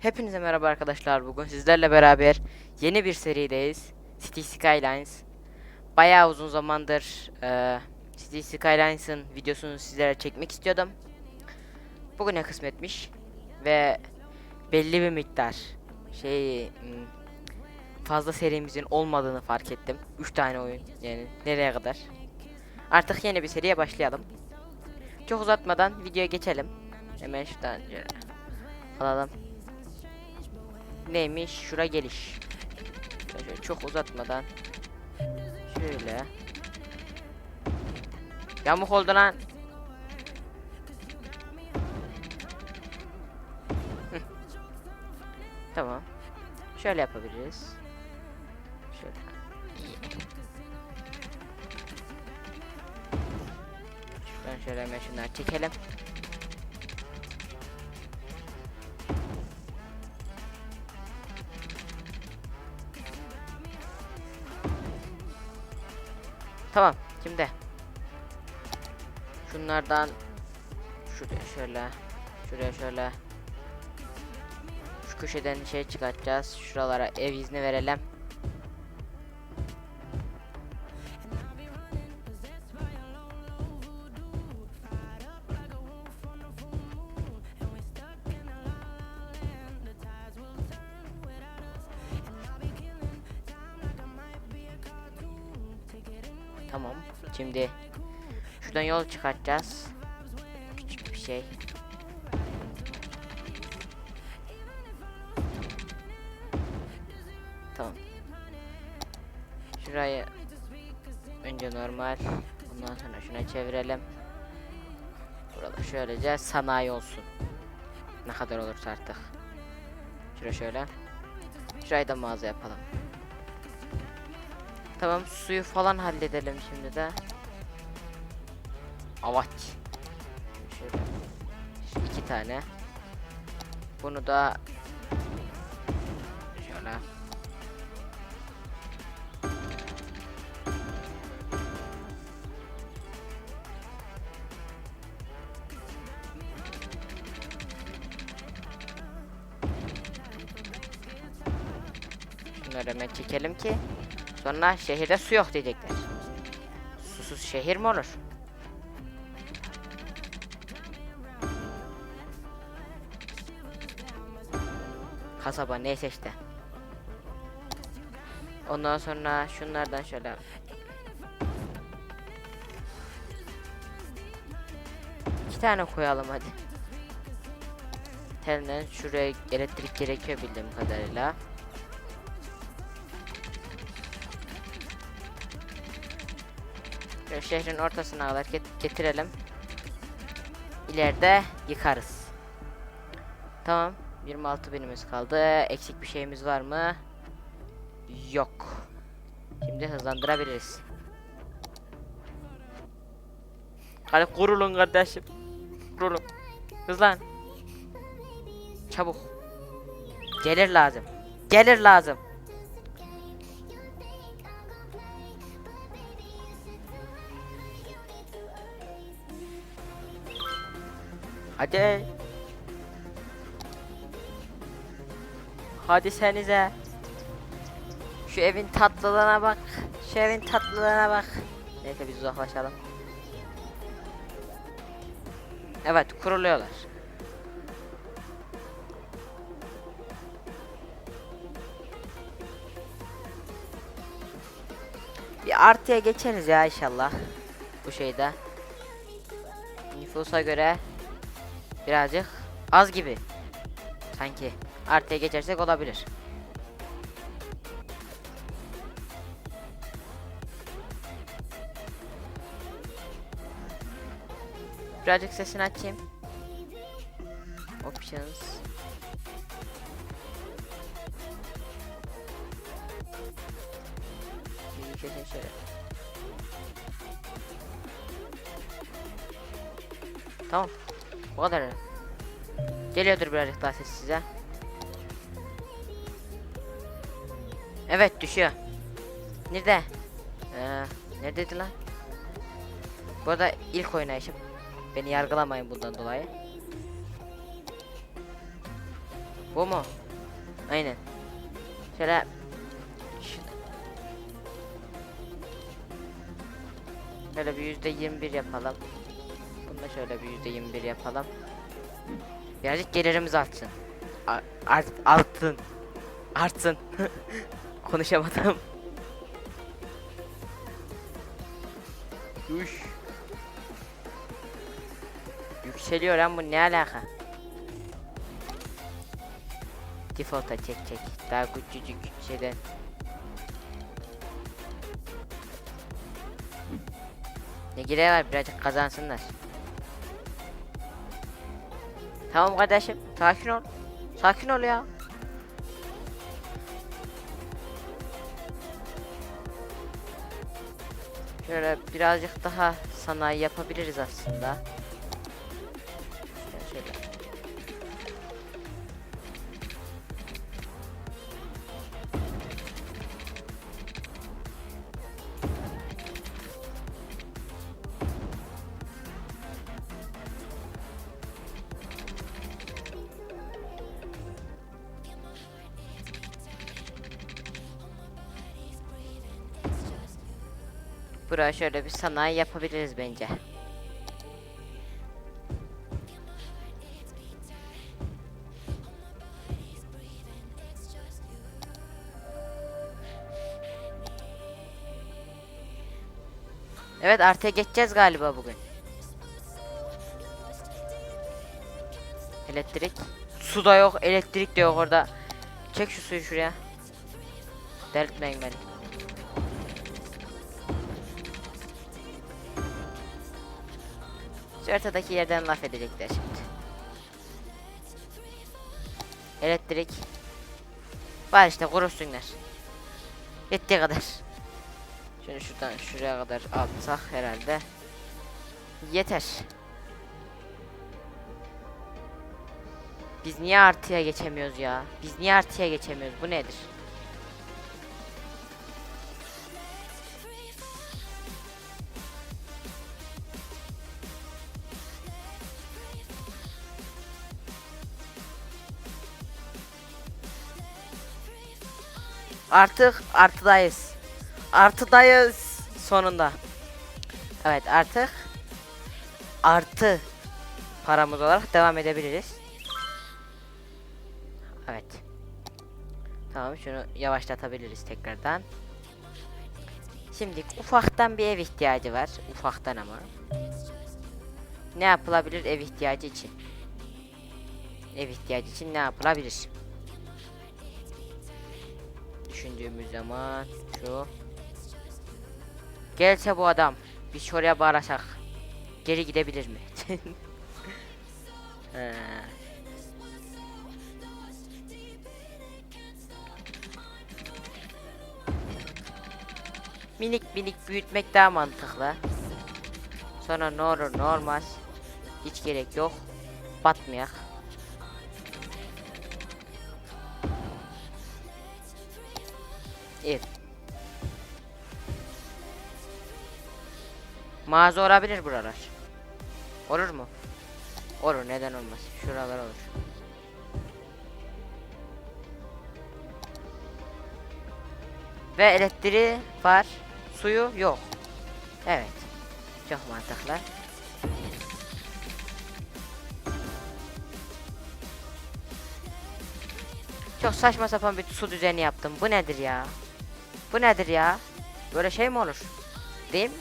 Hepinize merhaba arkadaşlar. Bugün sizlerle beraber yeni bir serideyiz. City Skylines. Bayağı uzun zamandır eee City Skylines'ın videosunu sizlere çekmek istiyordum. Bugüne kısmetmiş ve belli bir miktar şey fazla serimizin olmadığını fark ettim. 3 tane oyun yani nereye kadar? Artık yeni bir seriye başlayalım. Çok uzatmadan videoya geçelim. Hemen şuradan alalım. Neymiş? Şura geliş. Çok uzatmadan. Şöyle. Yamuk oldu lan. Tamam. Şöyle yapabiliriz. Şöyle. Şuradan şöyle hemen şunları çekelim. Tamam. Şimdi şunlardan şuraya şöyle şuraya şöyle şu köşeden şey çıkartacağız. Şuralara ev izni verelim. Tamam. Şimdi şuradan yol çıkartacağız. Küçük bir şey. Tamam. Şurayı önce normal. Ondan sonra şuna çevirelim. Burada şöylece sanayi olsun. Ne kadar olursa artık. Şuraya şöyle. Şurayı da mağaza yapalım. Tamam suyu falan halledelim şimdi de. Avaç. Şöyle. İki tane. Bunu da şöyle. Şunları hemen çekelim ki Sonra şehirde su yok diyecekler. Susuz şehir mi olur? Kasaba neyse işte. Ondan sonra şunlardan şöyle iki tane koyalım hadi. Telden şuraya elektrik gerekiyor bildiğim kadarıyla. Şehrin ortasına kadar get- getirelim. İleride yıkarız. Tamam. 26 binimiz kaldı. Eksik bir şeyimiz var mı? Yok. Şimdi hızlandırabiliriz. Hadi kurulun kardeşim. Kurulun. Hızlan. Çabuk. Gelir lazım. Gelir lazım. Hadi. Hadi senize. Şu evin tatlılığına bak. Şu evin tatlılığına bak. Neyse biz uzaklaşalım. Evet kuruluyorlar. Bir artıya geçeriz ya inşallah. Bu şeyde. Nüfusa göre birazcık az gibi. Sanki artıya geçersek olabilir. Birazcık sesini açayım. Options. Tamam. Bu kadar. Geliyordur birazcık daha ses size. Evet düşüyor. Nerede? Ee, neredeydi lan? Bu arada ilk oynayışım. Beni yargılamayın bundan dolayı. Bu mu? Aynen. Şöyle Şöyle bir yüzde yirmi bir yapalım. Da şöyle bir yüzde yirmi bir yapalım. Birazcık gelirimiz artsın. Art, artsın. Artsın. Konuşamadım. Üş. Yükseliyor lan bu ne alaka? Default'a çek çek. Daha küçücük şeyden. Ne gereği var birazcık kazansınlar. Tamam kardeşim sakin ol. Sakin ol ya. Şöyle birazcık daha sanayi yapabiliriz aslında. Buraya şöyle bir sanayi yapabiliriz bence. Evet artıya geçeceğiz galiba bugün. Elektrik. Su da yok, elektrik de yok orada. Çek şu suyu şuraya. Delirtmeyin beni. Şu ortadaki yerden laf edecekler şimdi. Elektrik. Var işte kurusunlar. Yettiği kadar. Şunu şuradan şuraya kadar alsak herhalde. Yeter. Biz niye artıya geçemiyoruz ya? Biz niye artıya geçemiyoruz? Bu nedir? Artık artıdayız. Artıdayız sonunda. Evet artık artı paramız olarak devam edebiliriz. Evet. Tamam şunu yavaşlatabiliriz tekrardan. Şimdi ufaktan bir ev ihtiyacı var. Ufaktan ama. Ne yapılabilir ev ihtiyacı için? Ev ihtiyacı için ne yapılabilir? Düşündüğümüz zaman şu. Gelse bu adam biz şuraya bağırsak geri gidebilir mi? Minik minik büyütmek daha mantıklı. Sonra ne olur ne olmaz. Hiç gerek yok. Batmayak. Evet. Mağaza olabilir buralar. Olur mu? Olur neden olmaz. Şuralar olur. Ve elektriği var. Suyu yok. Evet. Çok mantıklı. Çok saçma sapan bir su düzeni yaptım. Bu nedir ya? Bu nedir ya? Böyle şey mi olur? Değil mi?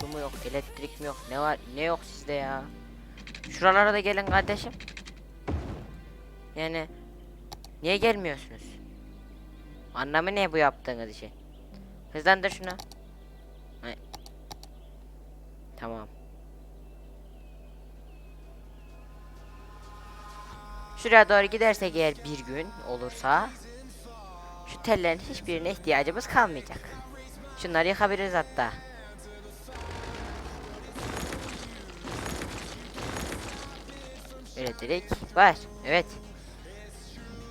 Su mu yok, elektrik mi yok, ne var, ne yok sizde ya? Şuralara da gelin kardeşim. Yani niye gelmiyorsunuz? Anlamı ne bu yaptığınız işi? Hızlandır şunu. Ay. Tamam. Şuraya doğru gidersek eğer bir gün olursa şu tellerin hiçbirine ihtiyacımız kalmayacak. Şunları yıkabiliriz hatta. Elektrik var. Evet.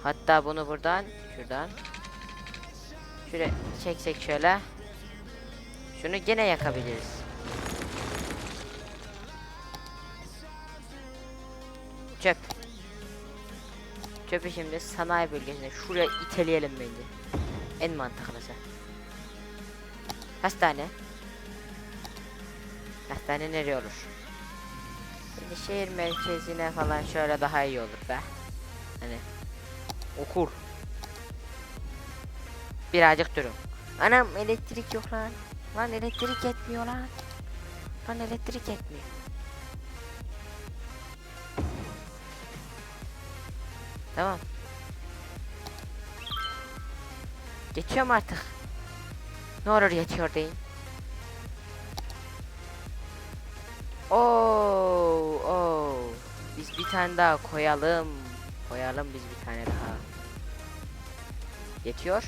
Hatta bunu buradan şuradan şöyle çeksek şöyle. Şunu gene yakabiliriz. Çöp. Çöpü şimdi sanayi bölgesine şuraya iteleyelim bence. En mantıklısı. Hastane. Hastane nereye olur? Şimdi şehir merkezine falan şöyle daha iyi olur be. Hani okur. Birazcık durun. Anam elektrik yok lan. Lan elektrik yetmiyor lan. Lan elektrik yetmiyor. Tamam. Geçiyorum artık. Ne olur geçiyor deyin. Oo, oo. Biz bir tane daha koyalım. Koyalım biz bir tane daha. Yetiyor.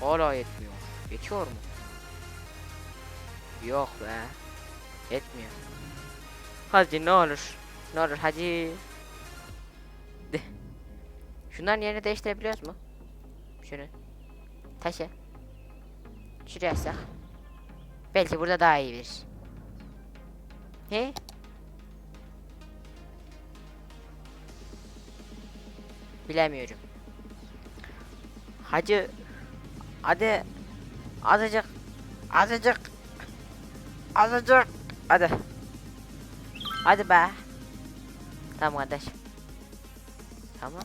Hala yetmiyor. Yetiyor mu? Yok be. Yetmiyor. Hadi ne olur. Ne olur hadi. Şunların yerini değiştirebiliyoruz mu? Şunu. Taşı. Şuraya yazsak. Belki burada daha iyi bir. He? Bilemiyorum. Hacı hadi azıcık azıcık azıcık hadi hadi be tamam kardeşim tamam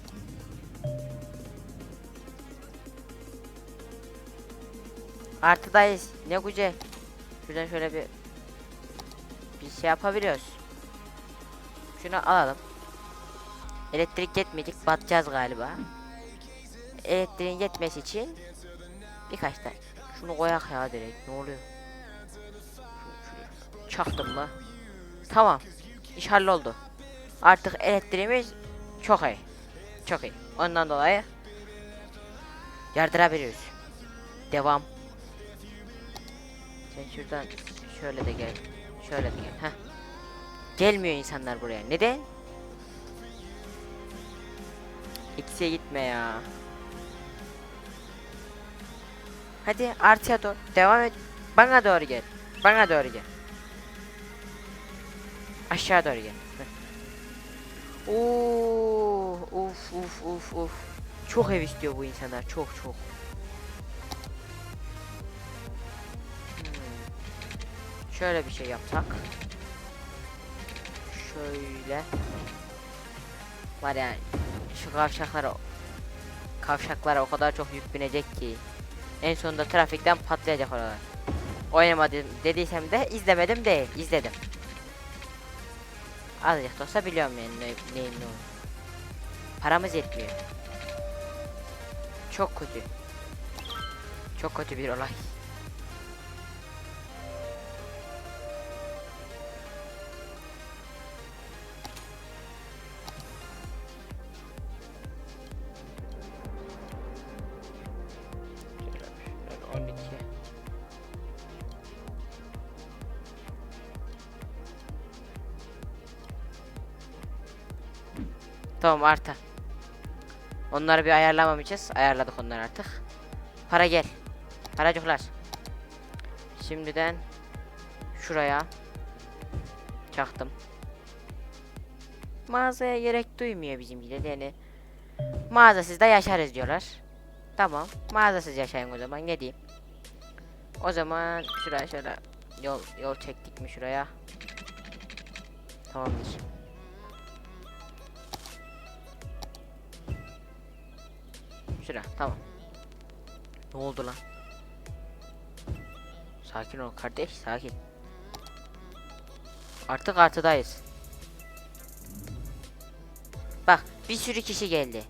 artıdayız ne güzel. Şuradan şöyle bir bir şey yapabiliyoruz. Şunu alalım. Elektrik yetmeyecek batacağız galiba. Elektriğin yetmesi için birkaç tane. Şunu koyak ya direkt ne oluyor? Çaktım mı? Tamam iş halloldu. Artık elektriğimiz çok iyi çok iyi. Ondan dolayı yardırabiliyoruz devam sen şuradan şöyle de gel şöyle de gel Heh. gelmiyor insanlar buraya neden Eksiye gitme ya. Hadi artıya doğru. Devam et. Bana doğru gel. Bana doğru gel. Aşağı doğru gel. Oo, uf uf uf uf. Çok ev bu insanlar. Çok çok. Şöyle bir şey yapsak. Şöyle. Var yani şu kavşaklara kavşaklara o kadar çok yük binecek ki en sonunda trafikten patlayacak oralar. Oynamadım dediysem de izlemedim değil, izledim. Azıcık da olsa biliyorum yani ne, neyin ne. Paramız yetmiyor. Çok kötü. Çok kötü bir olay. Tamam arta. Onları bir ayarlamamışız. Ayarladık onları artık. Para gel. Paracıklar. Şimdiden şuraya çaktım. Mağazaya gerek duymuyor bizimkiler yani. Mağazasız da yaşarız diyorlar. Tamam. Mağazasız yaşayın o zaman. Ne diyeyim? O zaman şuraya şöyle yol yol çektik mi şuraya? Tamamdır. Şura tamam. Ne oldu lan? Sakin ol kardeş sakin. Artık artıdayız. Bak bir sürü kişi geldi.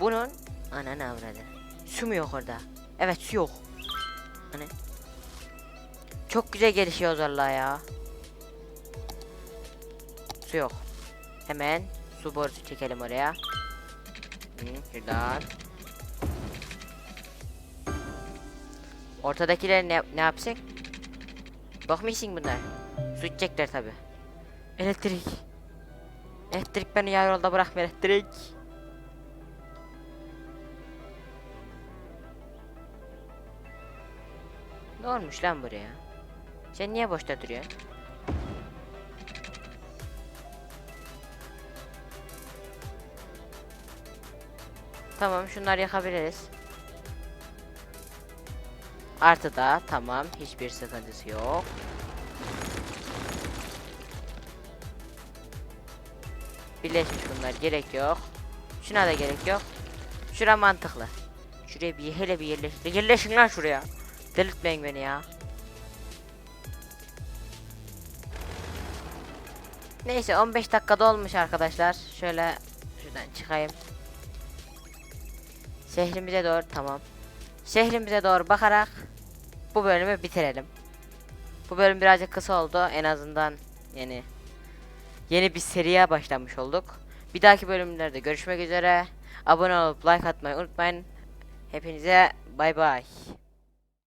Bunun ananı avradı. Su mu yok orada? Evet su yok. Hani çok güzel gelişiyoruz vallahi ya. Su yok. Hemen su borusu çekelim oraya. Hı, şuradan. Ortadakiler ne, ne yapsak? Bakmışsın bunlar. Su içecekler tabi. Elektrik. Elektrik beni yarı yolda bırakma elektrik. Ne olmuş lan buraya? Sen niye boşta duruyorsun? Tamam şunları yakabiliriz. Artı da tamam hiçbir sıkıntısı yok. Birleşmiş bunlar gerek yok. Şuna da gerek yok. Şura mantıklı. Şuraya bir hele bir yerleş. Yerleşin lan şuraya. Delirtmeyin beni ya. Neyse 15 dakikada olmuş arkadaşlar. Şöyle şuradan çıkayım. Şehrimize doğru tamam. Şehrimize doğru bakarak bu bölümü bitirelim. Bu bölüm birazcık kısa oldu en azından yani yeni bir seriye başlamış olduk. Bir dahaki bölümlerde görüşmek üzere. Abone olup like atmayı unutmayın. Hepinize bay bay.